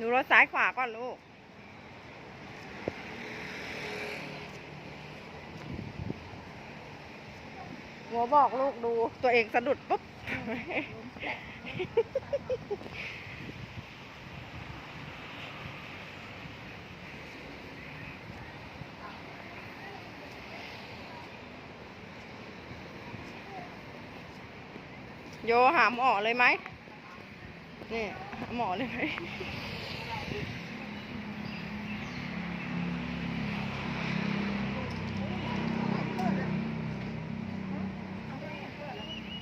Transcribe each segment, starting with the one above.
ดูรถซ้ายขวาก่อนลูก หัวบอกลูกดูตัวเองสะดุดปุ๊บ โยหาหมอเลยไหม นี่หาหมอเลยไหม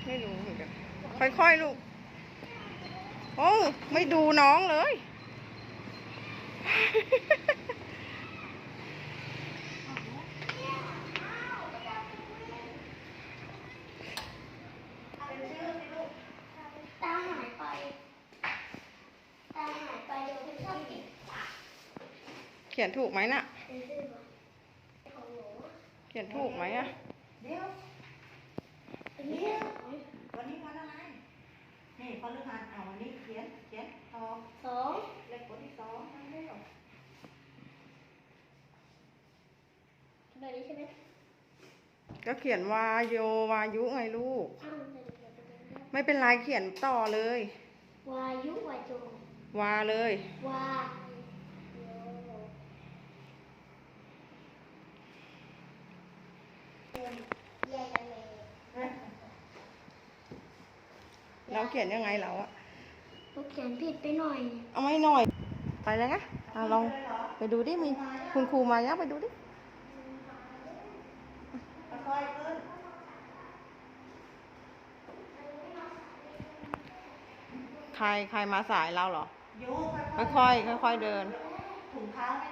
ไม่รู้เหมือนกัน ค่อยๆ ลูก โอ้ ไม่ดูน้องเลย ตาหายไป ตาหายไปโดยไม่ชอบติดปาก เขียนถูกไหมน่ะเป็นชื่อของหนูเขียนถูกไหมอะเดี๋ยวเป็นเนี่ยวันนี้วันอะไรนี่พฤหัสเอาวันนี้เขียน เขียนตอบสองเลขคนที่สองนั่นเร็วแบบนี้ใช่ไหมก็เขียนวาโยวายุไงลูกอ้าวเดี๋ยวเดี๋ยวเดี๋ยวเดี๋ยวไม่เป็นไรเขียนต่อเลย วายุวาโจวาเลย วาโยแยกกัน เลยเราเขียนยังไงเราอะเราเขียนผิดไปหน่อย เอาไม่หน่อย ไปเลยนะเอาลองไปดูดิมีคุณครูมายังไปดูดิค่อยๆขึ้นใครใครมาสายเราเหรอโยกค่อยค่อยๆค่อยๆเดินๆถุงเท้าไม่